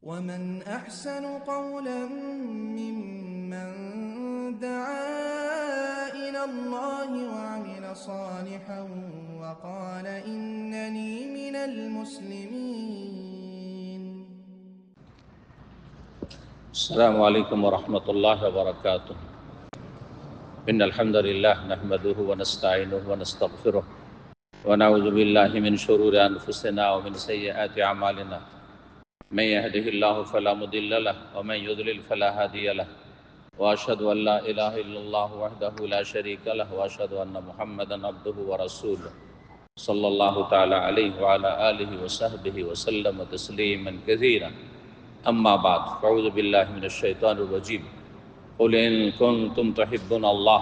ومن أحسن قولا ممن دعا إلى الله وعمل صالحا وقال إنني من المسلمين. السلام عليكم ورحمة الله وبركاته. إن الحمد لله نحمده ونستعينه ونستغفره ونعوذ بالله من شرور أنفسنا ومن سيئات أعمالنا. من يهده الله فلا مضل له ومن يضلل فلا هادي له وأشهد أن لا إله إلا الله وحده لا شريك له وأشهد أن محمدا عبده ورسوله صلى الله تعالى عليه وعلى آله وصحبه وسلم تسليما كثيرا. أما بعد فأعوذ بالله من الشيطان الرجيم. قل إن كنتم تحبون الله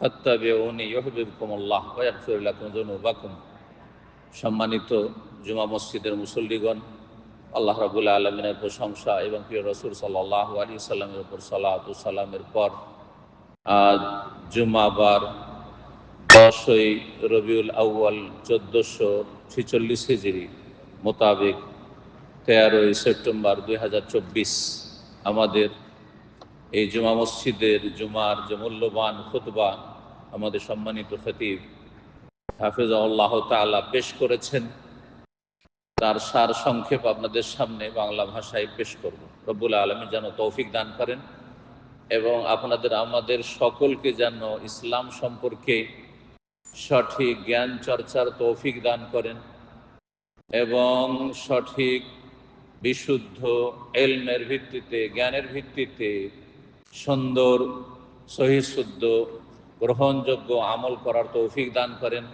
فاتبعوني يحببكم الله ويغفر لكم ذنوبكم. সম্মানিত জুমা মসজিদের মুসল্লিগণ আল্লাহ রাবুল্লাহ আলমিনের প্রশংসা এবং প্রিয় রসুল সাল্লাহ আলী সাল্লামের উপর সালাত সালামের পর জুমাবার দশই রবিউল আউ্য়াল, চোদ্দোশো ছিচল্লিশ হিজড়ি মোতাবেক তেরোই সেপ্টেম্বর দুই হাজার চব্বিশ আমাদের এই জুমা মসজিদের জুমার যে মূল্যবান খুতবা আমাদের সম্মানিত খতিব হাফিজ আল্লাহ তালা পেশ করেছেন। তার সার সংক্ষেপ আপনাদের সামনে বাংলা ভাষায় পেশ করব। রব্বুল আলমী যেন তৌফিক দান করেন এবং আপনাদের, আমাদের সকলকে যেন ইসলাম সম্পর্কে সঠিক জ্ঞান চর্চার তৌফিক দান করেন এবং সঠিক বিশুদ্ধ এলমের ভিত্তিতে, জ্ঞানের ভিত্তিতে সুন্দর, সহিশুদ্ধ, গ্রহণযোগ্য আমল করার তৌফিক দান করেন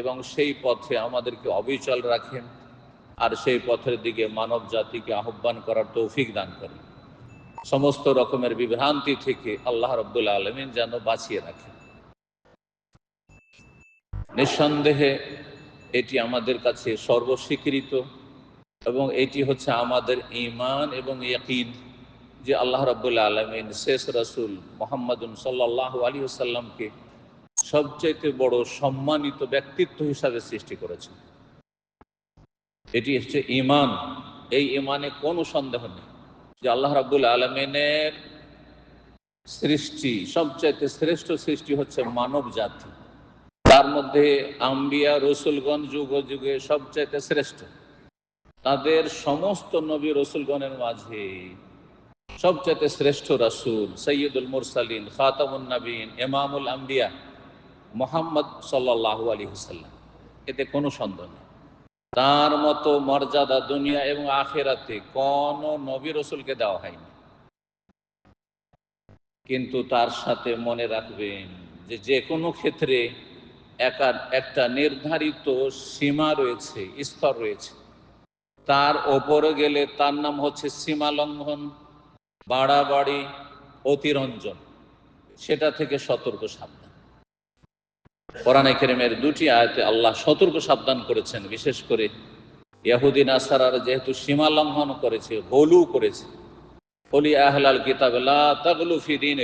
এবং সেই পথে আমাদেরকে অবিচল রাখেন। আর সেই পথের দিকে মানব জাতিকে আহ্বান করার তৌফিক দান করেন সমস্ত রকমের বিভ্রান্তি থেকে আল্লাহ রব্দুল আলমিন যেন বাঁচিয়ে রাখেন। নিঃসন্দেহে এটি আমাদের কাছে সর্বস্বীকৃত এবং এটি হচ্ছে আমাদের ইমান এবং ইয়কিন যে আল্লাহ রব্বুল্লা আলমিন শেষ রসুল মোহাম্মদুন সাল্লাহ আলী সাল্লামকে সবচাইতে বড় সম্মানিত ব্যক্তিত্ব হিসাবে সৃষ্টি করেছেন। এটি হচ্ছে ইমান এই ইমানে কোনো সন্দেহ নেই যে আল্লাহ রাবুল আলমিনের সৃষ্টি, সবচাইতে শ্রেষ্ঠ সৃষ্টি হচ্ছে মানব জাতি তার মধ্যে আম্বিয়া রসুলগঞ্জ যুগ যুগে সবচাইতে শ্রেষ্ঠ। তাদের সমস্ত নবী রসুলগণের মাঝে সবচেয়ে শ্রেষ্ঠ রাসুল সৈয়দুল মুরসালিন খাতামুল নবীন এমামুল আম্বিয়া মোহাম্মদ সাল্লাহ আলী হুসাল্লাম এতে কোনো সন্দেহ নেই। তার মতো মর্যাদা দুনিয়া এবং আখেরাতে কোন নবী রসুলকে দেওয়া হয়নি। কিন্তু তার সাথে মনে রাখবেন যে যে কোনো ক্ষেত্রে একা একটা নির্ধারিত সীমা রয়েছে, স্তর রয়েছে। তার ওপরে গেলে তার নাম হচ্ছে সীমা লঙ্ঘন, বাড়াবাড়ি, অতিরঞ্জন। সেটা থেকে সতর্ক সাবধান। কোরআনে কেরিমের দুটি আয়তে আল্লাহ সতর্ক সাবধান করেছেন, বিশেষ করে ইয়াহুদ্দিন আসারার যেহেতু সীমা লঙ্ঘন করেছে, হলু করেছে। হলি আহলাল কিতাব তাগলু ফি দিন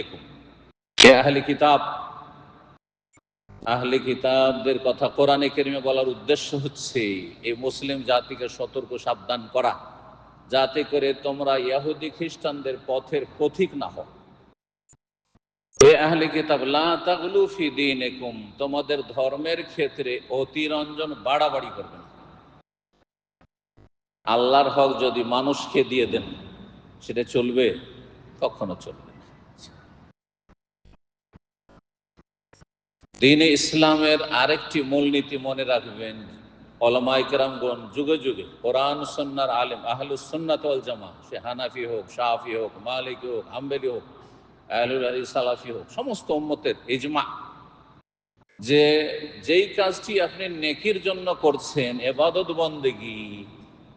আহলি কিতাব, আহলে কিতাবদের কথা কোরআনে কেরিমে বলার উদ্দেশ্য হচ্ছে এই মুসলিম জাতিকে সতর্ক সাবধান করা, যাতে করে তোমরা ইয়াহুদি খ্রিস্টানদের পথের পথিক না হও। তোমাদের ধর্মের ক্ষেত্রে অতিরঞ্জন বাড়াবাড়ি করবে আল্লাহর হক যদি মানুষকে দিয়ে দেন, সেটা চলবে? কখনো চলবে না। দিনে ইসলামের আরেকটি মূলনীতি মনে রাখবেন অলমাইকরামগণ যুগে যুগে কোরআন সন্ন্যার আলেম, আহলুস সন্ন্যাত জামা সে হানাফি হোক শাহি হোক, মালিক হোক আম্বেলি হোক সালাফি হোক, সমস্ত উম্মতের ইজমা। যে যেই কাজটি আপনি নেকির জন্য করছেন, এবাদত বন্দেগি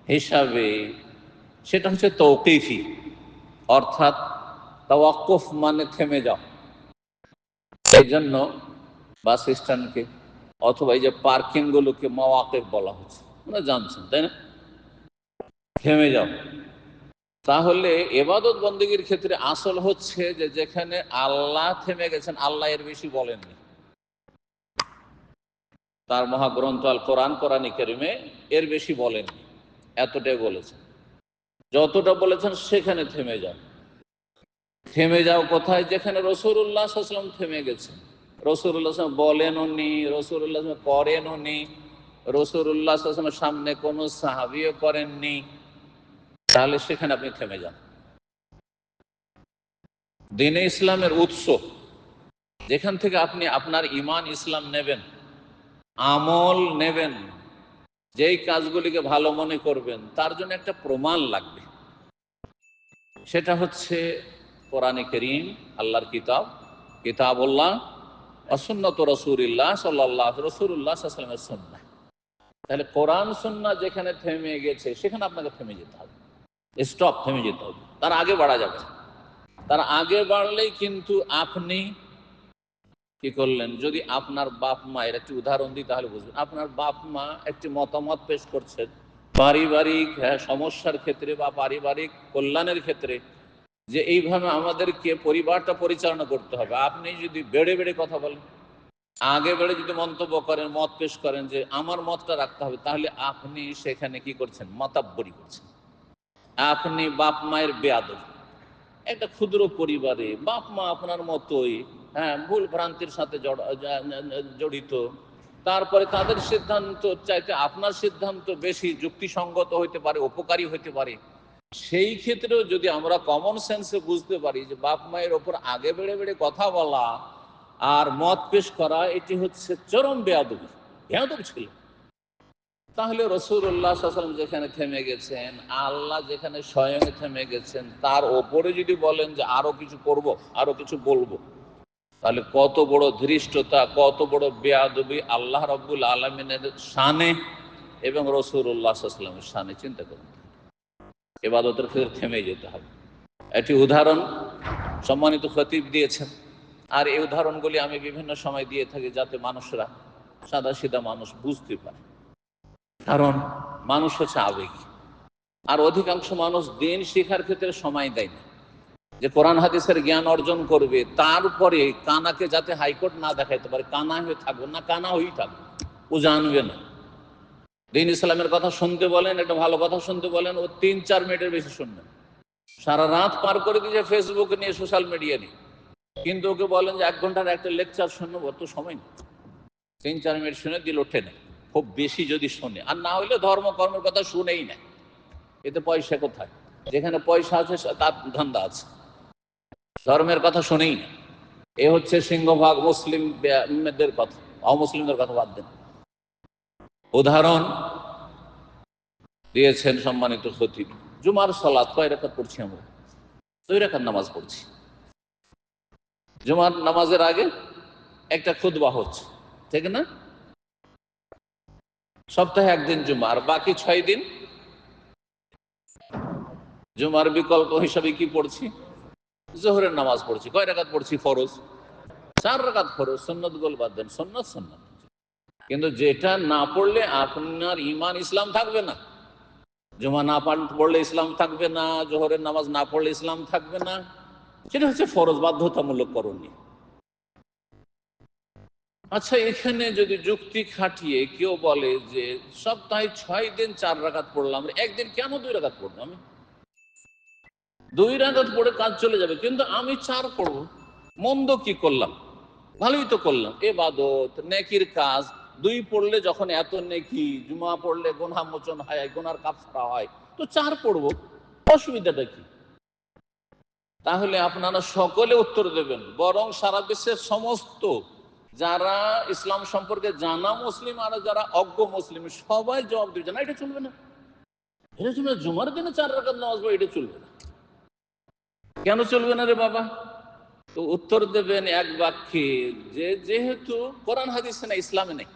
হিসাবে, সেটা হচ্ছে তৌকিফি। অর্থাৎ তাওয়াক্কুফ মানে থেমে যাও। এই জন্য বাস স্ট্যান্ডকে অথবা এই যে পার্কিং গুলোকে মাওয়াকে বলা হচ্ছে আপনারা জানছেন, তাই না? থেমে যাও। তাহলে এবাদত বন্দীগীর ক্ষেত্রে আসল হচ্ছে যে যেখানে আল্লাহ থেমে গেছেন, আল্লাহ এর বেশি বলেননি। তার মহাগ্রন্থ আল কোরআন কোরআন করিমে এর বেশি বলেননি। এতটাই বলেছেন। যতটা বলেছেন সেখানে থেমে যাও থেমে যাও কোথায় যেখানে রসুল্লাহ আসলাম থেমে গেছে রসুল্লাহ বলেনও নি রসুল্লাহ করেনও নি রসুল্লাহ আসলামের সামনে কোনো সাহাবিও করেননি। তাহলে সেখানে আপনি থেমে যান। দিনে ইসলামের উৎস, যেখান থেকে আপনি আপনার ইমান, ইসলাম নেবেন, আমল নেবেন, যেই কাজগুলিকে ভালো মনে করবেন, তার জন্য একটা প্রমাণ লাগবে। সেটা হচ্ছে কোরআনে করিম, আল্লাহর কিতাব, কিতাবুল্লাহ অসুন্নত রসুল্লাহ সাল্লাহ রসুল্লাহ সাল্লামের সন্না তাহলে কোরআন সন্না যেখানে থেমে গেছে, সেখানে আপনাকে থেমে যেতে হবে। স্টপ থেমে যেতে হবে। তার আগে বাড়া যাবে। তার আগে বাড়লেই কিন্তু আপনি কি করলেন? যদি আপনার বাপ মায়ের একটি উদাহরণ দিই তাহলে বুঝবেন। আপনার বাপ মা একটি মতামত পেশ করছেন পারিবারিক হ্যাঁ, সমস্যার ক্ষেত্রে বা পারিবারিক কল্যাণের ক্ষেত্রে যে এইভাবে আমাদেরকে পরিবারটা পরিচালনা করতে হবে। আপনি যদি বেড়ে বেড়ে কথা বলেন আগে বেড়ে যদি মন্তব্য করেন মত পেশ করেন যে আমার মতটা রাখতে হবে তাহলে আপনি সেখানে কি করছেন? মতাব্বরি করছেন। আপনি বাপ মায়ের বেয়াদব। একটা ক্ষুদ্র পরিবারে বাপ মা আপনার মতোই হ্যাঁ ভুল ভ্রান্তির সাথে জড়িত। তারপরে তাদের সিদ্ধান্ত চাইতে আপনার সিদ্ধান্ত বেশি যুক্তিসঙ্গত হইতে পারে, উপকারী হইতে পারে। সেই ক্ষেত্রেও যদি আমরা কমন সেন্সে বুঝতে পারি যে বাপ মায়ের ওপর আগে বেড়ে বেড়ে কথা বলা আর মত পেশ করা, এটি হচ্ছে চরম বেয়াদবি। বেয়াদব ছিল। তাহলে রসুল্লাহ সাল্লাম যেখানে থেমে গেছেন, আল্লাহ যেখানে স্বয়ং থেমে গেছেন, তার ওপরে যদি বলেন যে আরও কিছু করব, আরও কিছু বলব, তাহলে কত বড় ধৃষ্টতা, কত বড় বেয়াদবি আল্লাহ রব্বুল আলমিনের শানে এবং রসুল্লাহ সাল্লামের শানে, চিন্তা করুন। এবাদতের ক্ষেত্রে থেমে যেতে হবে। একটি উদাহরণ সম্মানিত খতিব দিয়েছেন। আর এই উদাহরণগুলি আমি বিভিন্ন সময় দিয়ে থাকি যাতে মানুষরা সাদা সিধা মানুষ বুঝতে পারে। কারণ মানুষ হচ্ছে আবেগী। আর অধিকাংশ মানুষ দিন শেখার ক্ষেত্রে সময় দেয় না। যে কোরআন হাদিসের জ্ঞান অর্জন করবে, তারপরে কানাকে যাতে হাইকোর্ট না দেখাইতে পারে, কানা হয়ে থাকবে না, কানা হয়েই থাকবে ও জানবে না। দিন ইসলামের কথা শুনতে বলেন, একটা ভালো কথা শুনতে বলেন, ও তিন চার মিনিটের বেশি শুনবে সারা রাত পার করে দিয়েছে ফেসবুক নিয়ে সোশ্যাল মিডিয়া নিয়ে। কিন্তু ওকে বলেন যে এক ঘণ্টার একটা লেকচার শুনব তো সময় নেই। তিন চার মিনিট শুনে দিল, ওঠে না। খুব বেশি যদি শোনে। আর না হলে ধর্ম, কর্মের কথা শুনেই না। এতে পয়সা কোথায়? যেখানে পয়সা আছে তার ধান্দা আছে। ধর্মের কথা শুনেই না। এ হচ্ছে সিংহভাগ মুসলিমদের কথা। অমুসলিমদের কথা বাদ দেন। উদাহরণ দিয়েছেন সম্মানিত খতিব জুমার সলাৎ কয় রেখাত পড়ছি আমরা? দুই নামাজ পড়ছি। জুমার নামাজের আগে একটা খুদবা হচ্ছে। ঠিক না? সপ্তাহে একদিন জুমা, আর বাকি ছয় দিন জুমার বিকল্প হিসাবে কি পড়ছি? জোহরের নামাজ পড়ছি। কয় রাকাত পড়ছি? ফরজ। চার রাকাত ফরজ সন্ন্যত গোল বাদ দেন সন্ন্যত সন্ন্যত কিন্তু যেটা না পড়লে আপনার ইমান ইসলাম থাকবে না। জুমা না পড়লে ইসলাম থাকবে না। জোহরের নামাজ না পড়লে ইসলাম থাকবে না। সেটা হচ্ছে ফরজ, বাধ্যতামূলক করণীয়। আচ্ছা এখানে যদি যুক্তি খাটিয়ে কেউ বলে যে সপ্তাহে ছয় দিন চার রাকাত পড়লাম, একদিন কেন দুই রাকাত পড়ব আমি? দুই রাকাত পড়ে কাজ চলে যাবে, কিন্তু আমি চার পড়ব। মন্দ কি করলাম? ভালোই তো করলাম। এবাদত, নেকির কাজ, দুই পড়লে যখন এত নেকি, জুমা পড়লে গোনা মোচন হয়, গোনার কাপড়া হয়, তো চার পড়ব। অসুবিধাটা কি? তাহলে আপনারা সকলে উত্তর দেবেন, বরং সারা বিশ্বের সমস্ত যারা ইসলাম সম্পর্কে জানা মুসলিম আর যারা অজ্ঞ মুসলিম, সবাই জবাব দিবে না, এটা চলবে না। এটা চলবে জুমার দিনে চার রাকাত নামাজ এটা চলবে না। কেন চলবে না রে বাবা? তো উত্তর দেবেন এক বাক্যে, যে যেহেতু কোরআন হাদিসে না ইসলামে নেই।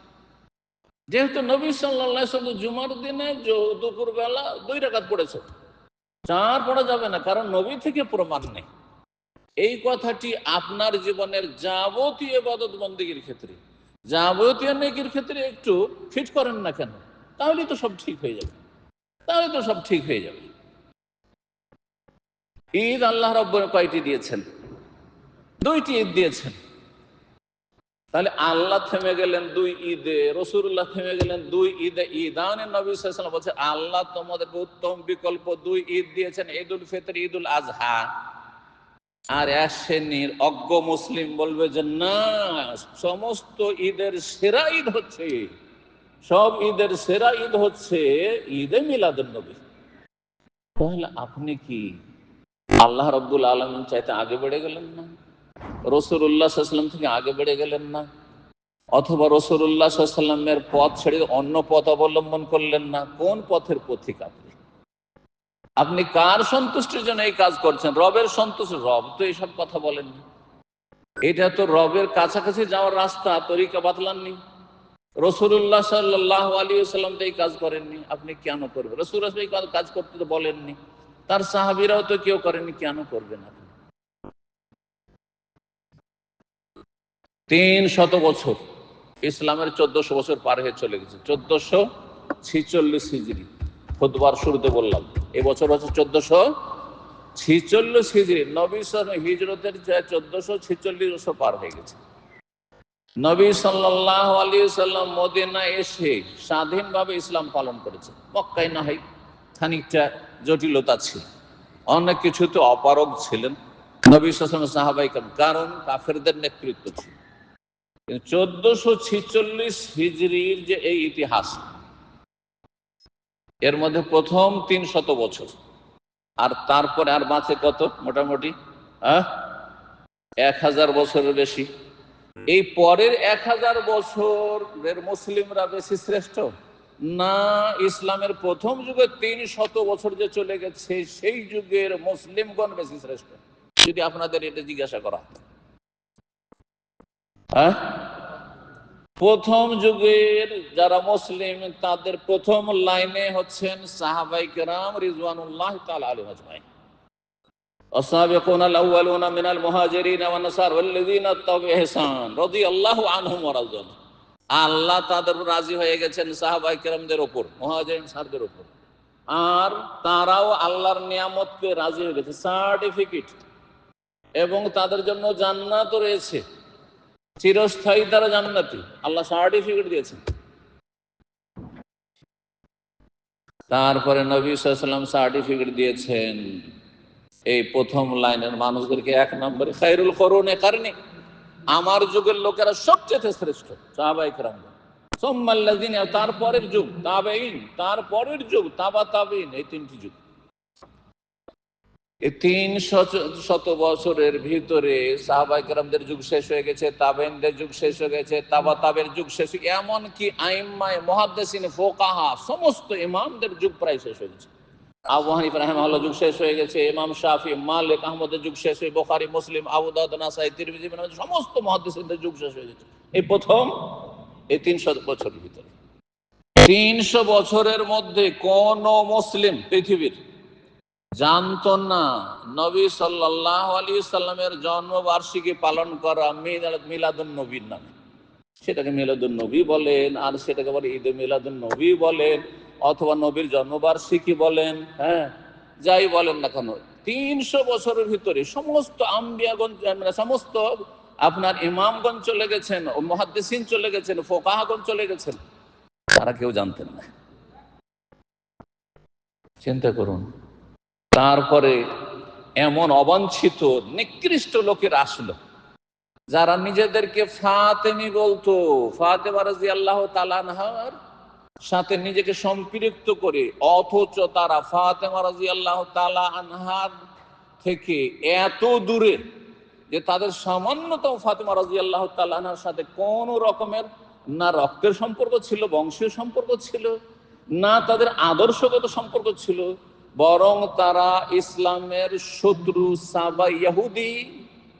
যেহেতু নবী সাল্লাহ সাল্লাম জুমার দিনে দুপুর বেলা দুই রাকাত পড়েছে, চার পড়া যাবে না, কারণ নবী থেকে প্রমাণ নেই। এই কথাটি আপনার জীবনের যাবতীয় এবাদত বন্দীগীর ক্ষেত্রে, যাবতীয় নেকির ক্ষেত্রে একটু ফিট করেন না কেন তাহলে তো সব ঠিক হয়ে যাবে তাহলে তো সব ঠিক হয়ে যাবে। ঈদ আল্লাহ রব্বর কয়টি দিয়েছেন? দুইটি ঈদ দিয়েছেন। তাহলে আল্লাহ থেমে গেলেন দুই ঈদে রসুল্লাহ থেমে গেলেন দুই ঈদে, ঈদান নবী বলছে, আল্লাহ তোমাদের উত্তম বিকল্প দুই ঈদ দিয়েছেন ঈদ উল ফিতর ঈদ উল আজহা আর শ্রেণির অজ্ঞ মুসলিম বলবে যে, না, সমস্ত ঈদের সেরা ঈদ হচ্ছে। সব ঈদের সেরা ঈদ হচ্ছে ঈদে মিলাদুল নবী। তাহলে আপনি কি আল্লাহ রব্বুল আলমিন চাইতে আগে বেড়ে গেলেন না? রসুল্লাহ সাল্লাম থেকে আগে বেড়ে গেলেন না? অথবা রসুল্লাহ সাল্লামের পথ ছেড়ে অন্য পথ অবলম্বন করলেন না? কোন পথের পথিক আপনি? আপনি কার সন্তুষ্টির জন্য এই কাজ করছেন? রবের সন্তুষ্ট রব, তো এইসব কথা বলেননি এটা তো রবের কাছাকাছি যাওয়ার রাস্তা, তরিকা বাতলাননি। রসুল্লাহ সাল্লাহ আলী সাল্লাম তো এই কাজ করেননি। আপনি কেন করবেন? রসুল এই কাজ করতে তো বলেননি। তার সাহাবিরাও তো কেউ করেনি কেন করবেন আপনি? তিন শত বছর, ইসলামের চোদ্দশো বছর পার হয়ে চলে গেছে। চোদ্দশো ছিচল্লিশ হিজড়ি। খুদবার শুরুতে বললাম এবছর হচ্ছে চোদ্দশো ছিচল্লিশ হিজড়ি নবী হিজরতের চোদ্দশো ছিচল্লিশ বছর পার হয়ে গেছে। নবী সাল্লাহ আলী সাল্লাম মদিনা এসে স্বাধীনভাবে ইসলাম পালন করেছে মক্কাই না হয়, খানিকটা জটিলতা ছিল। অনেক কিছুতে অপারগ ছিলেন। নবী সালাম সাহাবাই কারণ কাফেরদের নেতৃত্ব ছিল। চোদ্দশো ছিচল্লিশ হিজড়ির যে এই ইতিহাস এর মধ্যে প্রথম তিন শত বছর। আর তারপরে আর বাঁচে কত? মোটামুটি এক হাজার বছরের বেশি। এই পরের এক হাজার বছরের মুসলিমরা বেশি শ্রেষ্ঠ? না, ইসলামের প্রথম যুগে তিন শত বছর যে চলে গেছে, সেই যুগের মুসলিমগণ বেশি শ্রেষ্ঠ। যদি আপনাদের এটা জিজ্ঞাসা করা হ্যাঁ? প্রথম যুগের যারা মুসলিম তাদের প্রথম লাইনে হচ্ছেন সাহাবাই কেরাম রিজওয়ানুল্লাহ তাআলা আলাইহিম আজমাইন السابقون الأولون من المهاجرين والنصارى والذين اتبعوا بإحسان رضي الله عنهم ورضوا عنه আল্লাহ তাদের রাজি হয়ে গেছেন সাহাবাই কেরামদের ওপর মহাজেন সারদের ওপর আর তারাও আল্লাহর নিয়ামতকে রাজি হয়ে গেছে সার্টিফিকেট এবং তাদের জন্য জান্নাতও রয়েছে চিরস্থায়ী তারা জান্নাতি। আল্লাহ সার্টিফিকেট দিয়েছেন। তারপরে নবী সাল্লাম সার্টিফিকেট দিয়েছেন। এই প্রথম লাইনের মানুষদেরকে এক নম্বরে খাইরুল করুনে কারণে আমার যুগের লোকেরা সবচেয়ে শ্রেষ্ঠ সাহাবাই কেরাম সোম্মাল্লাদিন তারপরের যুগ তাবেইন তারপরের যুগ, তাবা তাবেইন এই তিনটি যুগ। তিন শত বছরের ভিতরে সাহাবাই কেরামদের যুগ শেষ হয়ে গেছে তাবেনদের যুগ শেষ হয়ে গেছে তাবা তাবের যুগ শেষ এমন কি আইম্মায় মহাদ্দেসিন, ফোকাহা, সমস্ত ইমামদের যুগ প্রায় শেষ হয়ে গেছে। আবু হানিফ রাহমাহুল্লাহ যুগ শেষ হয়ে গেছে, ইমাম শাফি, মালিক আহমদের যুগ শেষ হয়ে, বোখারি, মুসলিম, আবু দাউদ, নাসাই, তিরমিজি সমস্ত মহাদ্দেসিনদের যুগ শেষ হয়ে গেছে। এই প্রথম, এই তিনশো বছরের ভিতরে। তিনশো বছরের মধ্যে কোন মুসলিম পৃথিবীর জানতো না নবী সাল্লাহ আলী সাল্লামের জন্মবার্ষিকী পালন করা মিলাদুন নবীর নামে। সেটাকে মিলাদুন নবী বলেন, আর সেটাকে বলে ঈদে মিলাদুন নবী বলেন, অথবা নবীর জন্মবার্ষিকী বলেন হ্যাঁ যাই বলেন না কেন, তিনশো বছরের ভিতরে সমস্ত আম্বিয়াগঞ্জ মানে সমস্ত আপনার ইমামগঞ্জ চলে গেছেন, ও মহাদ্দেসিন চলে গেছেন ফোকাহাগঞ্জ চলে গেছেন, তারা কেউ জানতেন না। চিন্তা করুন তারপরে এমন অবাঞ্ছিত, নিকৃষ্ট লোকের আসলো, যারা নিজেদেরকে ফাতেমি বলতো রাজি আল্লাহ তালানহার সাথে নিজেকে সম্পৃক্ত করে, অথচ তারা রাজি আল্লাহ তালা আনহার থেকে এত দূরে যে তাদের সামান্যতম ফাতেমা রাজি আল্লাহ তালানহার সাথে কোন রকমের না রক্তের সম্পর্ক ছিল, বংশীয় সম্পর্ক ছিল, না তাদের আদর্শগত সম্পর্ক ছিল বরং তারা ইসলামের শত্রু সাবা ইয়াহুদি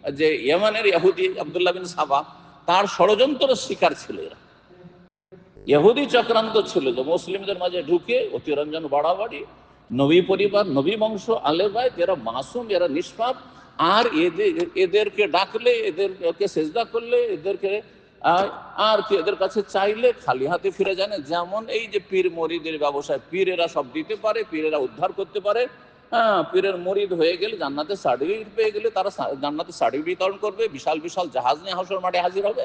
যে ইয়েমানের ইয়াহুদি আবদুল্লাহ বিন সাবা, তার ষড়যন্ত্র শিকার ছিল এরা। ইহুদি চক্রান্ত ছিল যে মুসলিমদের মাঝে ঢুকে অতিরঞ্জন বাড়াবাড়ি, নবী পরিবার, নবী বংশ, আলেবাই এরা মাসুম এরা নিষ্পাপ, আর এদের এদেরকে ডাকলে, এদেরকে সেজদা করলে, এদেরকে আর কি এদের কাছে চাইলে খালি হাতে ফিরে যায় না। যেমন এই যে পীর মরিদের ব্যবসায়, পীরেরা সব দিতে পারে, পীরেরা উদ্ধার করতে পারে। হ্যাঁ পীরের মরিদ হয়ে গেলে জান্নাতে সার্টিফিকেট পেয়ে গেলে তারা জান্নাতে সার্টিফিকেট বিতরণ করবে, বিশাল বিশাল জাহাজ নিয়ে হাসর মাঠে হাজির হবে।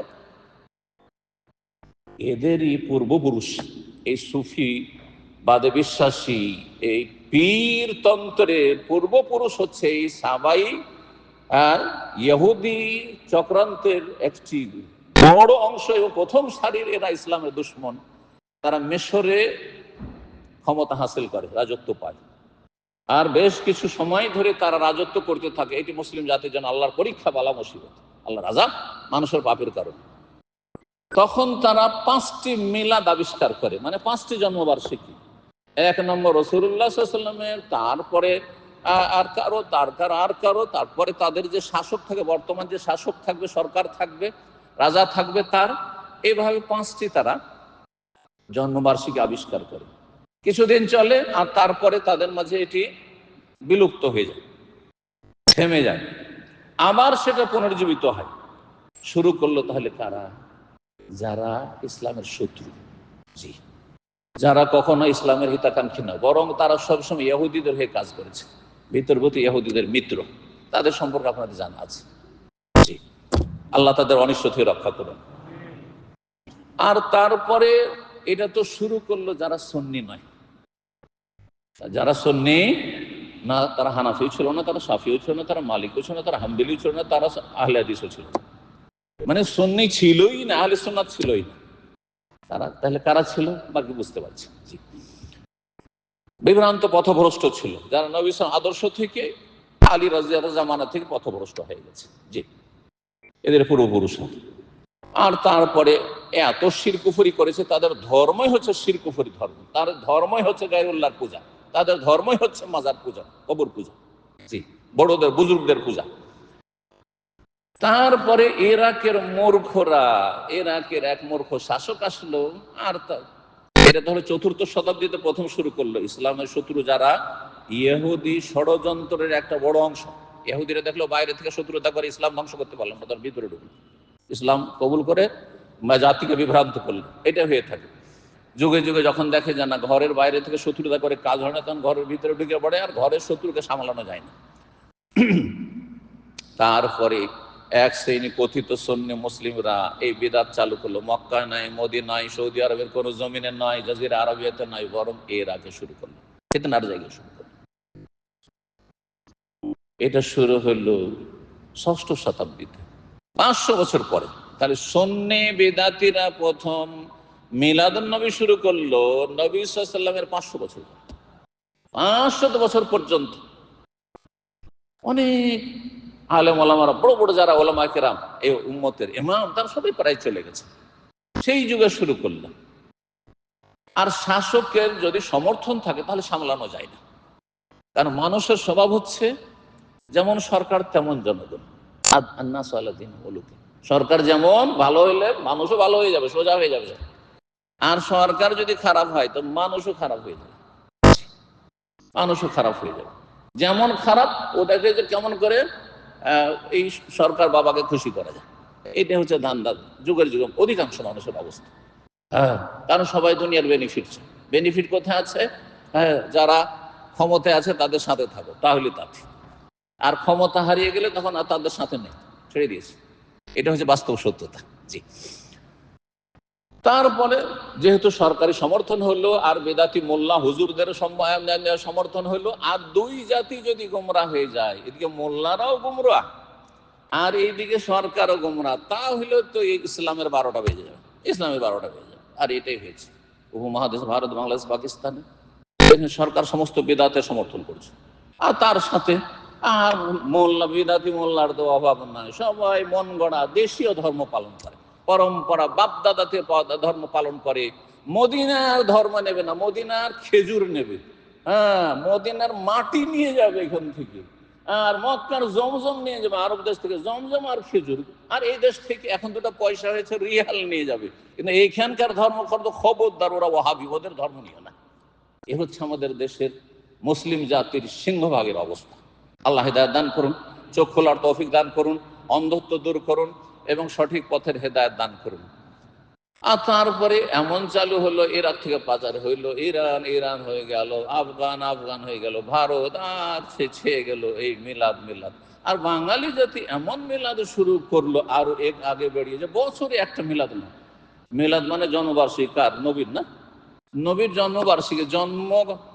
এদেরই পূর্বপুরুষ, এই সুফি, বাদে বিশ্বাসী, এই পীর তন্ত্রের পূর্বপুরুষ হচ্ছে এই সাবাই আর ইহুদি চক্রান্তের একটি বড় অংশ এবং প্রথম সারির এরা ইসলামের দুশ্মন। তারা মেশরে ক্ষমতা হাসিল করে, রাজত্ব পায়। আর বেশ কিছু সময় ধরে তারা রাজত্ব করতে থাকে। এটি মুসলিম জাতির জন্য আল্লাহর পরীক্ষা বালা মুসিবত আল্লাহ রাজা মানুষের পাপের কারণে। তখন তারা পাঁচটি মিলাদ আবিষ্কার করে মানে পাঁচটি জন্মবার্ষিকী। এক নম্বর রসুল্লাহামের তারপরে আর কারও, তার কারও, আর কারও, তারপরে তাদের যে শাসক থাকে, বর্তমান যে শাসক থাকবে, সরকার থাকবে রাজা থাকবে তার। এইভাবে পাঁচটি তারা জন্মবার্ষিকী আবিষ্কার করে। কিছুদিন চলে আর তারপরে তাদের মাঝে এটি বিলুপ্ত হয়ে যায়, থেমে যায়। আবার সেটা পুনর্জীবিত হয়। শুরু করল তাহলে কারা? যারা ইসলামের শত্রু। জি। যারা কখনো ইসলামের হিতাকাঙ্ক্ষী না বরং তারা সবসময় ইহুদিদের হয়ে কাজ করেছে। ভিতরবর্তী ইহুদিদের মিত্র। তাদের সম্পর্কে আপনাদের জানা আছে। আল্লাহ তাদের অনিষ্ট থেকে রক্ষা করুন। আর তারপরে এটা তো শুরু করল যারা সন্নি নয়। যারা সন্নি না, তারা হানাফিও ছিল না, তারা সাফিও ছিল না, তারা মালিকও ছিল না, তারা হাম্বিলিও ছিল না, তারা আহলে হাদিসও ছিল। মানে সন্নি ছিলই না, আহলে সুন্নাত ছিলই না। তারা, তাহলে কারা ছিল? বাকি বুঝতে পারছি। বিভ্রান্ত পথভ্রষ্ট ছিল। যারা নবী আদর্শ থেকে, আলী রাজিয়ার জামানা থেকে পথভ্রষ্ট হয়ে গেছে। জি। এদের পূর্বপুরুষ আর তারপরে এত শিরকুফুরি করেছে, তাদের ধর্মই হচ্ছে শিরকুফুরি ধর্ম। তার ধর্মই হচ্ছে গায়রুল্লাহর পূজা, তাদের ধর্মই হচ্ছে মাজার পূজা, কবর পূজা। জি, বড়দের, বুজুর্গদের পূজা। তারপরে ইরাকের মূর্খরা, ইরাকের এক মূর্খ শাসক আসলো, আর এটা তাহলে চতুর্থ শতাব্দীতে প্রথম শুরু করল ইসলামের শত্রু যারা? ইহুদি ষড়যন্ত্রের একটা বড় অংশ। ইহুদিরা দেখল বাইরে থেকে শত্রুতা করে ইসলাম ধ্বংস করতে পারলাম না তার ভিতরে ঢুকলো। ইসলাম কবুল করে জাতিকে বিভ্রান্ত করল। এটা হয়ে থাকে। যুগে যুগে যখন দেখে যে না, ঘরের বাইরে থেকে শত্রুতা করে কাজ হয় না, তখন ঘরের ভিতরে ঢুকে পড়ে আর ঘরের শত্রুকে সামলানো যায় না। তারপরে এক শ্রেণি কথিত সৈন্য মুসলিমরা এই বিদাত চালু করল। মক্কা নাই মোদি নাই, সৌদি আরবের কোনো জমিনে নয় জাজিরা আরবিয়াতে নয় বরং এর আগে শুরু করল। ফিতনার জায়গায় শুরু। এটা শুরু হলো ষষ্ঠ শতাব্দীতে। পাঁচশো বছর পরে। তাহলে সন্নি বেদাতিরা প্রথম মিলাদুন নবী শুরু করল নবী সাল্লামের পাঁচশো বছর। পাঁচশত বছর পর্যন্ত। অনেক আলেম ওলামারা, বড় বড় যারা ওলামা কেরাম, এই উম্মতের ইমাম, তারা সবাই প্রায় চলে গেছে। সেই যুগে শুরু করল। আর শাসকের যদি সমর্থন থাকে, তাহলে সামলানো যায় না। কারণ মানুষের স্বভাব হচ্ছে যেমন সরকার তেমন জনগণ। আন্নাস আলাদিন বলুকে সরকার যেমন ভালো হইলে মানুষও ভালো হয়ে যাবে সোজা হয়ে যাবে। আর সরকার যদি খারাপ হয় তো মানুষও খারাপ হয়ে যাবে। মানুষও খারাপ হয়ে যাবে। যেমন খারাপ ওটাকে যে কেমন করে আহ, এই সরকার বাবাকে খুশি করা যায়। এটা হচ্ছে ধান্দা যুগের যুগ অধিকাংশ মানুষের অবস্থা। হ্যাঁ। কারণ সবাই দুনিয়ার বেনিফিট বেনিফিট কোথায় আছে? হ্যাঁ যারা ক্ষমতায় আছে তাদের সাথে থাকো তাহলে তাতে আর ক্ষমতা হারিয়ে গেলে তখন আর তাদের সাথে নেই। ছেড়ে দিয়েছে। এটা হচ্ছে বাস্তব সত্যতা। জি। তারপরে যেহেতু সরকারি সমর্থন হলো আর বেদাতি মোল্লা হুজুরদের সমর্থন হলো, আর দুই জাতি যদি গোমরা হয়ে যায়, এদিকে মোল্লারাও গোমরা আর এইদিকে সরকারও গোমরা তাহলে তো এই ইসলামের বারোটা বেজে যাবে। ইসলামের বারোটা বেজে যাবে। আর এটাই হয়েছে। উপমহাদেশ ভারত, বাংলাদেশ, পাকিস্তানে। সরকার সমস্ত বেদাতে সমর্থন করছে। আর তার সাথে আর মোল্লা, বিদাতি মোল্লার তো অভাব নাই। সবাই মন গড়া দেশীয় ধর্ম পালন করে। পরম্পরা বাপদাদাতে ধর্ম পালন করে। মদিনার ধর্ম নেবে না, মদিনার খেজুর নেবে। হ্যাঁ মদিনার মাটি নিয়ে যাবে এখান থেকে। আর মক্কার জমজম নিয়ে যাবে, আরব দেশ থেকে জমজম আর খেজুর। আর এই দেশ থেকে এখন দুটো পয়সা হয়েছে, রিয়াল নিয়ে যাবে। কিন্তু এইখানকার ধর্ম করতো খবরদার, ওরা ওহাবি ওদের ধর্ম নিয়ে না। এ হচ্ছে আমাদের দেশের মুসলিম জাতির সিংহভাগের অবস্থা। আল্লাহ হেদায়ত দান করুন, চোখ খোলার তৌফিক দান করুন, অন্ধত্ব দূর করুন এবং সঠিক পথের হেদায়ত দান করুন। আর তারপরে এমন চালু হলো, ইরাক থেকে পাচার হইল, ইরান ইরান হয়ে গেল, আফগান আফগান হয়ে গেল, ভারত আর সে ছেয়ে গেল এই মিলাদ মিলাদ। আর বাঙালি জাতি এমন মিলাদ শুরু করল, আরও এক আগে বেরিয়ে যে বছরে একটা মিলাদ না মিলাদ মানে জন্মবার্ষিকী, কার? নবীর না? নবীর জন্মবার্ষিকী, জন্ম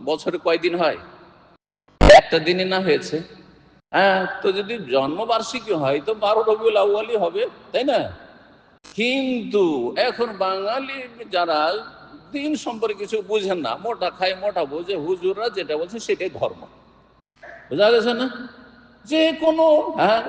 বছরে কয়দিন হয়? একটা দিনে না হয়েছে। হ্যাঁ তো যদি জন্মবার্ষিকী হয় তো বারো রবিউল আউ্বালি হবে, তাই না? কিন্তু এখন বাঙালি যারা দিন সম্পর্কে কিছু বুঝেন না, মোটা খায়, মোটা বোঝে, হুজুররা যেটা বলছে সেটাই ধর্ম। বোঝা গেছে না? যে কোনো হ্যাঁ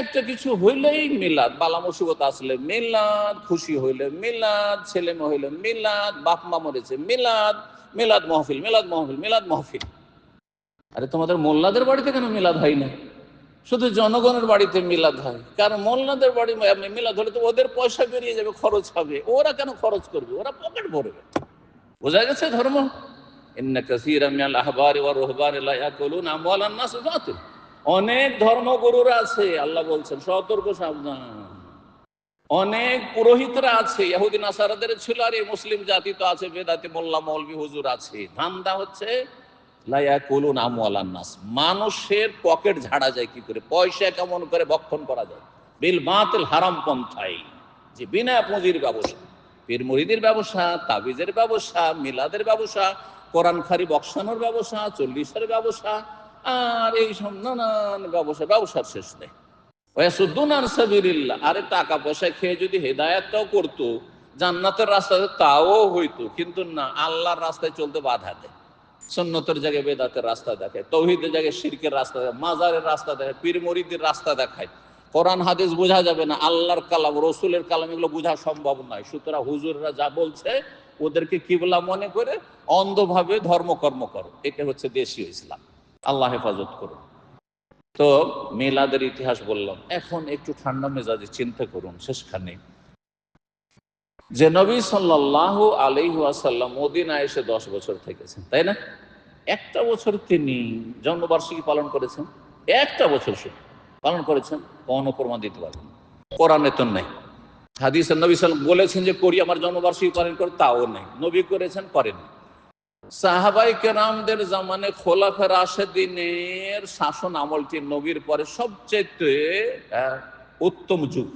একটা কিছু হইলেই মিলাদ, বালা মুসিবত আসলে মিলাদ, খুশি হইলে মিলাদ, ছেলে মেয়ে হইলে মিলাদ, বাপ মা মরেছে মিলাদ মিলাদ মহফিল মিলাদ মহফিল মিলাদ মহফিল। আরে তোমাদের মোল্লাদের বাড়িতে কেন মিলাদ হয় না? শুধু জনগণের বাড়িতে মিলাদ হয়। কারণ মোল্লাদের বাড়ি মিলাদ হলে তো ওদের পয়সা বেরিয়ে যাবে, খরচ হবে। ওরা কেন খরচ করবে? ওরা পকেট ভরবে বোঝা গেছে ধর্ম? অনেক ধর্মগুরুরা আছে, আল্লাহ বলছেন, সতর্ক, সাবধান। অনেক পুরোহিতরা আছে, ইহুদি, নাসারাদের ছিল আর এই মুসলিম জাতি তো আছে, বেদাতি মোল্লা, মৌলভী হুজুর আছে। ধান্দা হচ্ছে নাস মানুষের পকেট ঝাড়া যায় কি করে? পয়সা কেমন করে ভক্ষণ করা যায়? বিল বাতিল হারাম পন্থাই যে বিনা পুঁজির ব্যবসা পীর ব্যবসা, তাবিজের ব্যবসা, মিলাদের ব্যবসা, কোরআন খারি বক্সানোর ব্যবসা, চল্লিশের ব্যবসা, আর এই সব নানান ব্যবসা, ব্যবসার শেষ নেই। আরে টাকা পয়সা খেয়ে যদি হেদায়াতটাও করতো, জান্নাতের রাস্তাতে তাও হইতো, কিন্তু না, আল্লাহর রাস্তায় চলতে বাধা দেয়। সন্ন্যতের জায়গায় বেদাতের রাস্তা দেখায়, তৌহিদের জায়গায় শিরকের রাস্তা দেখায়, মাজারের রাস্তা দেখায়, পীর মরিদের রাস্তা দেখায়। কোরআন, হাদিস বোঝা যাবে না, আল্লাহর কালাম, রসুলের কালাম এগুলো বোঝা সম্ভব নয়। সুতরাং হুজুররা যা বলছে, ওদেরকে কিবলা মনে করে অন্ধভাবে ধর্মকর্ম করো। এটা হচ্ছে দেশীয় ইসলাম। আল্লাহ হেফাজত করুন। তো মেলাদের ইতিহাস বললাম, এখন একটু ঠান্ডা মেজাজে চিন্তা করুন, শেষখানে যে নবী সাল্লাহ আলহাসাল্লাম মদিনা এসে দশ বছর থেকেছেন তাই না? একটা বছর তিনি জন্মবার্ষিকী পালন করেছেন একটা বছর শুধু পালন করেছেন কোন প্রমাণ দিতে পারবেন কোরআনে তো নেই। হাদিসের নবী সাল্লাম বলেছেন যে করি আমার জন্মবার্ষিকী পালন করে। তাও নেই। নবী করেছেন করেন সাহাবাই কেরামদের জামানে খোলাফে রাশেদিনের শাসন আমলটি নবীর পরে সবচেয়ে উত্তম যুগ।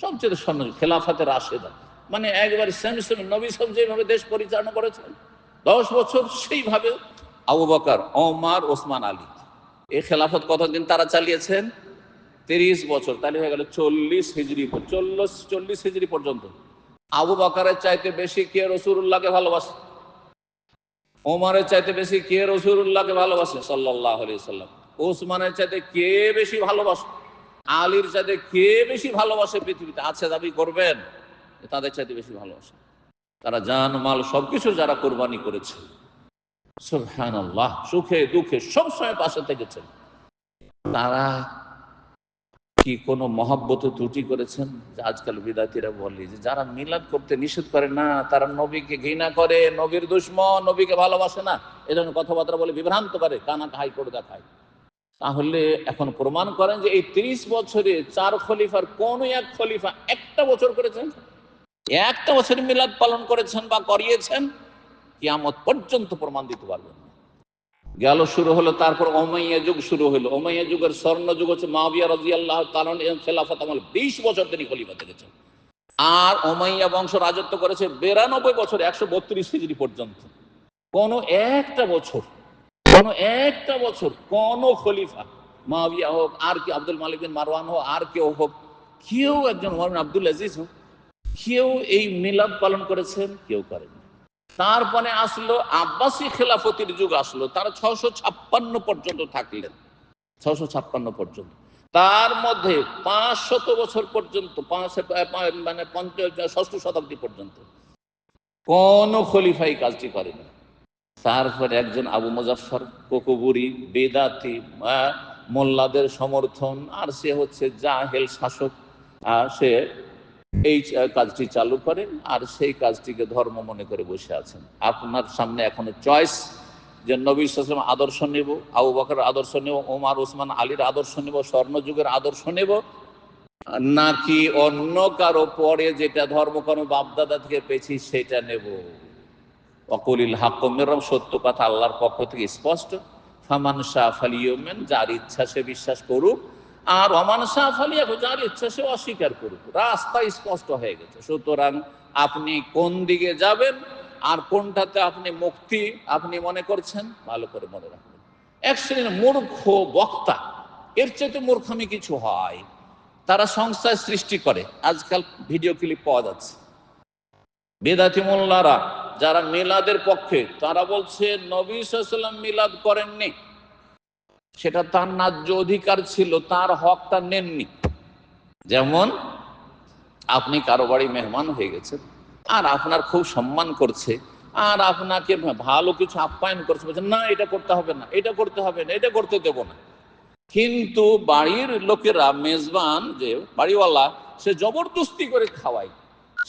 সবচেয়ে স্বর্ণ যুগ, খেলাফাতে রাশেদা। মানে একবারে সেম সেম নবী সব যেভাবে দেশ পরিচালনা করেছেন, দশ বছর সেইভাবে আবু বকর, ওমার, ওসমান আলী। এই খেলাফত কতদিন তারা চালিয়েছেন? তিরিশ বছর, তাহলে হয়ে গেল চল্লিশ হিজড়ি, চল্লিশ চল্লিশ হিজড়ি পর্যন্ত। আবু বকরের চাইতে বেশি কে রসুল্লাহকে ভালোবাসে? ওমারের চাইতে বেশি কে রসুল্লাহকে ভালোবাসে? সাল্লাহ সাল্লাম ওসমানের চাইতে কে বেশি ভালোবাসে? আলীর চাইতে কে বেশি ভালোবাসে পৃথিবীতে? আছে দাবি করবেন? তাদের চাইতে বেশি ভালোবাসে। তারা জান, মাল, সবকিছু যারা কোরবানি করেছে। সুখে, দুঃখে, সবসময় পাশে থেকেছেন। তারা কি কোনো মহাব্বত ত্রুটি করেছেন? আজকাল বিদাতিরা বলে যে যারা মিলাদ করতে নিষেধ করে না, তারা নবীকে ঘৃণা করে, নবীর দুশ্মন, নবীকে ভালোবাসে না। ধরনের কথাবার্তা বলে বিভ্রান্ত করে কানা হাই করে দেখায়। তাহলে এখন প্রমাণ করেন যে এই তিরিশ বছরে চার খলিফার কোন এক খলিফা একটা বছর করেছেন? একটা বছর মিলাদ পালন করেছেন বা করিয়েছেন, কিয়ামত পর্যন্ত প্রমাণ দিতে পারবেন। গেল শুরু হলো, তারপর ওমাইয়া যুগ শুরু হলো। ওমাইয়া যুগের স্বর্ণ যুগ হচ্ছে মাবিয়া রাজি আল্লাহ তালন খেলাফত আমল বিশ বছর তিনি খলিফা থেকেছেন আর অমাইয়া বংশ রাজত্ব করেছে বিরানব্বই বছর, একশো বত্রিশ হিজড়ি পর্যন্ত। কোনো একটা বছর, কোনো একটা বছর কোন খলিফা মাবিয়া হোক, আর কি আব্দুল মালিক বিন মারওয়ান হোক, আর কেউ হোক, কেউ একজন আব্দুল আজিজ হোক কেউ এই মিলাদ পালন করেছেন কেউ করেন। তারপরে আসলো আব্বাসী খেলাফতির যুগ আসলো তারা ছশো ছাপ্পান্ন পর্যন্ত থাকলেন। ছশো ছাপ্পান্ন পর্যন্ত। তার মধ্যে পাঁচশত বছর পর্যন্ত পাঁচ মানে ষষ্ঠ শতাব্দী পর্যন্ত কোন খলিফাই কাজটি করেনি। তারপরে একজন আবু মুজাফর কোকবুরি বেদাতি মোল্লাদের সমর্থন আর সে হচ্ছে জাহেল শাসক আহ, সে এই কাজটি চালু করেন আর সেই কাজটিকে ধর্ম মনে করে বসে আছেন। আপনার সামনে এখনও চয়েস যে নবী সালাম আদর্শ নেব, আবু বকর আদর্শ নেব, ওমার, ওসমান, আলীর আদর্শ নেব, স্বর্ণযুগের আদর্শ নেব, নাকি অন্য কারও পরে যেটা ধর্মকর্ম বাপদাদা থেকে পেয়েছি সেটা নেব? অকলিল হাকমেরম সত্য কথা আল্লাহর পক্ষ থেকে স্পষ্ট। ফামান শাহ ফালিয়মেন, যার ইচ্ছা সে বিশ্বাস করুক আর অমান শাহ ফালিয়া যার ইচ্ছা, সে অস্বীকার করুক। রাস্তা স্পষ্ট হয়ে গেছে। সুতরাং আপনি কোন দিকে যাবেন আর কোনটাতে আপনি মুক্তি আপনি মনে করছেন, ভালো করে মনে রাখবেন। এক শ্রেণির মূর্খ বক্তা, এর চাইতে মূর্খামি কিছু হয়। তারা সংস্থায় সৃষ্টি করে। আজকাল ভিডিও ক্লিপ পাওয়া যাচ্ছে। বেদাতি মোল্লারা, যারা মিলাদের পক্ষে, তারা বলছে, নবী সাল্লাম মিলাদ করেননি। সেটা তার ন্যায্য অধিকার ছিল, তার হকটা নেননি। যেমন আপনি কারও বাড়ি মেহমান হয়ে গেছেন, আর আপনার খুব সম্মান করছে, আর আপনাকে ভালো কিছু আপ্যায়ন করছে, বলছে, না, এটা করতে হবে না, এটা করতে হবে না, এটা করতে দেব না। কিন্তু বাড়ির লোকেরা মেজবান যে বাড়িওয়ালা, সে জবরদস্তি করে খাওয়ায়।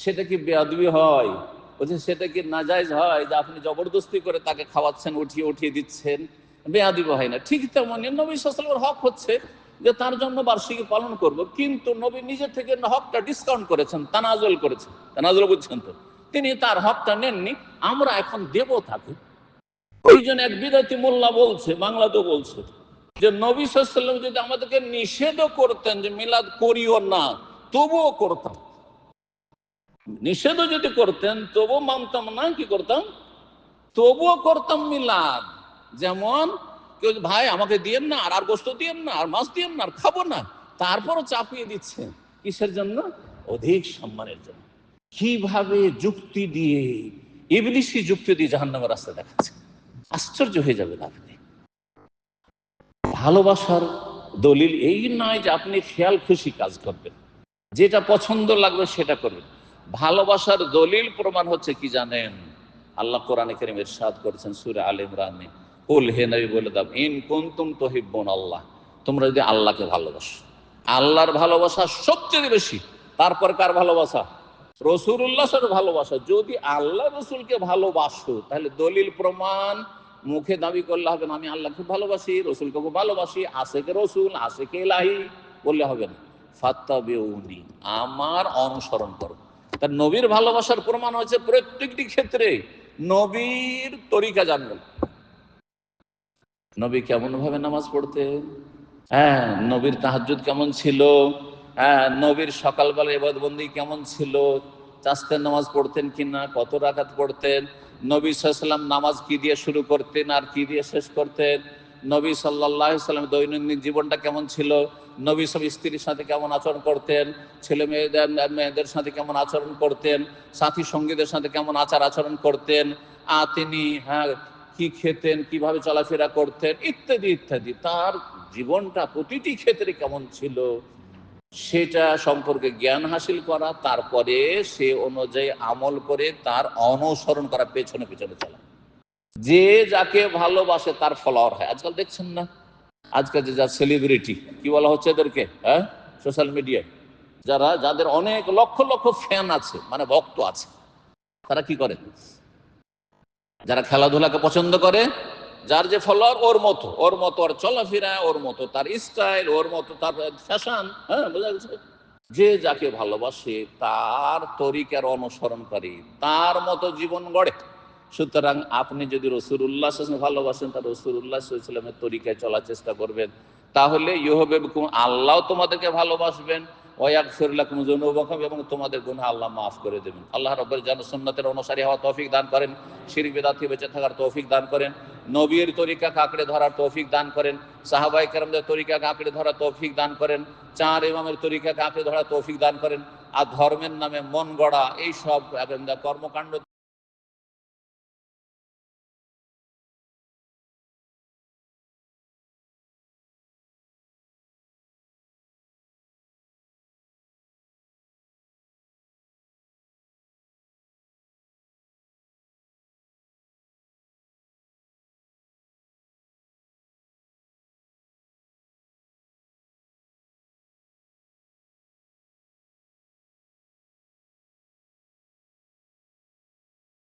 সেটা কি বেয়াদবি হয়? বলছে, সেটা কি নাজাইজ হয় যে আপনি জবরদস্তি করে তাকে খাওয়াচ্ছেন, উঠিয়ে উঠিয়ে দিচ্ছেন? বেয়াদবি হয় না। ঠিক তেমনই নবী সাল্লামের হক হচ্ছে যে তার জন্য বার্ষিকী পালন করব। কিন্তু নবী নিজে থেকে হকটা ডিসকাউন্ট করেছেন, তানাজল করেছেন। তানাজল বুঝছেন তো? তিনি তার হকটা নেননি, আমরা এখন দেব তাকে। ওই জন্য এক বিদাতি মোল্লা বলছে, বাংলাতেও বলছে, যে নবী সাল্লাম যদি আমাদেরকে নিষেধও করতেন যে মিলাদ করিও না, তবুও করতাম। নিষেধও যদি করতেন, তবুও মানতাম না, কি করতাম? তবুও করতাম মিলাদ। যেমন কেউ ভাই, আমাকে দিয়েন না, আর আর গোস্ত দিয়েন না, আর মাছ দিয়েন না, আর খাব না। তারপরও চাপিয়ে দিচ্ছে। কিসের জন্য? অধিক সম্মানের জন্য। কীভাবে যুক্তি দিয়ে ইবলিশি যুক্তি দিয়ে জাহান্নামের রাস্তা দেখাচ্ছে? আশ্চর্য হয়ে যাবেন আপনি। ভালোবাসার দলিল এই নয় যে আপনি খেয়াল খুশি কাজ করবেন। যেটা পছন্দ লাগবে সেটা করবেন। ভালোবাসার দলিল প্রমাণ হচ্ছে কি জানেন? আল্লাহ কোরআনে করিম ইরশাদ করেছেন সুরে আল ইমরানে। কুল হে নবী বলে দাও, ইন কুনতুম তুহিব্বুন আল্লাহ তোমরা যদি আল্লাহকে ভালোবাসো। আল্লাহর ভালোবাসা সবচেয়ে বেশি, তারপর কার ভালোবাসা? রসুল্লাহ ভালোবাসা। যদি আল্লাহ রসুলকে ভালোবাসো, তাহলে দলিল, প্রমাণ, মুখে দাবি করলে হবে না, আমি আল্লাহকে ভালোবাসি, রসুলকে খুব ভালোবাসি, আশেকে রসুল, আশেকে এলাহি বললে হবে না। ফাত্তাবিউনি, আমার অনুসরণ করো। তার নবীর ভালোবাসার প্রমাণ হচ্ছে প্রত্যেকটি ক্ষেত্রে। নবীর তরিকা জানবেন। নবী কেমন ভাবে নামাজ পড়তেন? হ্যাঁ নবীর তাহাজ্জুদ কেমন ছিল? হ্যাঁ নবীর সকালবেলা এবাদবন্দি কেমন ছিল? চাষতের নামাজ পড়তেন কিনা কত রাকাত পড়তেন? নবী সাল্লাম নামাজ কি দিয়ে শুরু করতেন আর কি দিয়ে শেষ করতেন? নবী সাল্লাহ সাল্লাম দৈনন্দিন জীবনটা কেমন ছিল? নবী সব স্ত্রীর সাথে কেমন আচরণ করতেন? ছেলে মেয়েদের মেয়েদের সাথে কেমন আচরণ করতেন? সাথী সঙ্গীদের সাথে কেমন আচার আচরণ করতেন তিনি হ্যাঁ কি খেতেন, কীভাবে চলাফেরা করতেন, ইত্যাদি ইত্যাদি। তার জীবনটা প্রতিটি ক্ষেত্রে কেমন ছিল, সেটা সম্পর্কে জ্ঞান হাসিল করা, তারপরে সে অনুযায়ী আমল করে তার অনুসরণ করা, পেছনে পেছনে চলা। যে যাকে ভালোবাসে, তার ফলোয়ার হয়। আজকাল দেখছেন না? আজকাল যে যা সেলিব্রিটি কি বলা হচ্ছে এদেরকে? হ্যাঁ? সোশ্যাল মিডিয়ায় যারা, যাদের অনেক লক্ষ লক্ষ ফ্যান আছে মানে ভক্ত আছে, তারা কি করে? যারা খেলাধুলাকে পছন্দ করে, যার যে ফলোয়ার ওর মতো ওর মতো ওর চলাফেরা, ওর মতো তার স্টাইল ওর মতো তার ফ্যাশন হ্যাঁ বোঝা গেছে? যে যাকে ভালোবাসে, তার তরিকার অনুসরণ করে তার মতো জীবন গড়ে। সুতরাং আপনি যদি রসুল্লাহ ভালোবাসেন তার রসুল্লাহ ইসলামের তরিকায় চলার চেষ্টা করবেন। তাহলে ইহবে আল্লাহ তোমাদেরকে ভালোবাসবেন। ওয়াক এবং তোমাদের গুনাহ আল্লাহ মাফ করে দেবেন। আল্লাহ রব্বুল যেন সুন্নতের অনুসারী হওয়া তৌফিক দান করেন, শিরক বিদাতি বেঁচে থাকার তৌফিক দান করেন, নবীর তরিকা কাঁকড়ে ধরার তৌফিক দান করেন সাহাবাই কেরমদের তরিকা কাঁকড়ে ধরার তৌফিক দান করেন চার ইমামের তরিকা কাঁকড়ে ধরার তৌফিক দান করেন, আর ধর্মের নামে মন গড়া এইসব কর্মকাণ্ড